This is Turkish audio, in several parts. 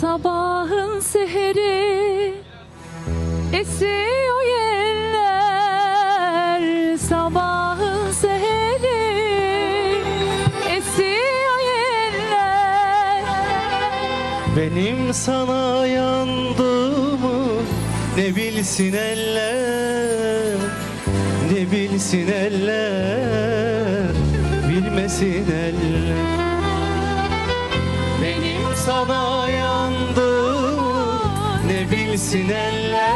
Sabahın seheri esiyor yeller. Sabahın seheri esiyor yeller. Benim sana yandığımı ne bilsin eller Ne bilsin eller Bilmesin eller Benim sana yandığımı ne bilsin eller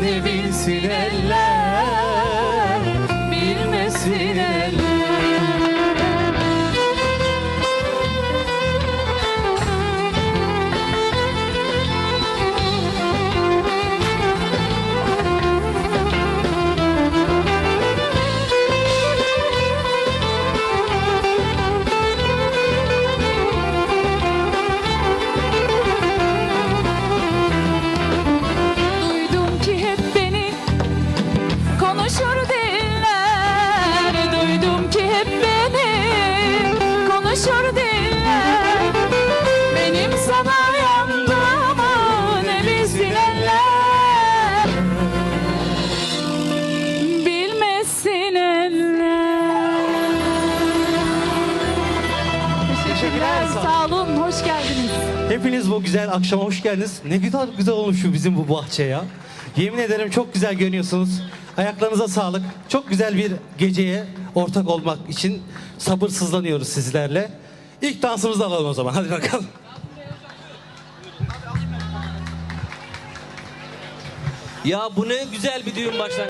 Ne bilsin eller Teşekkürler, sağ olun, hoş geldiniz. Hepiniz bu güzel akşama hoş geldiniz. Ne güzel güzel olmuş şu bizim bu bahçe ya. Yemin ederim çok güzel görünüyorsunuz. Ayaklarınıza sağlık. Çok güzel bir geceye ortak olmak için sabırsızlanıyoruz sizlerle. İlk dansımızı alalım o zaman. Hadi bakalım. Ya bu ne güzel bir düğün başlangıcı.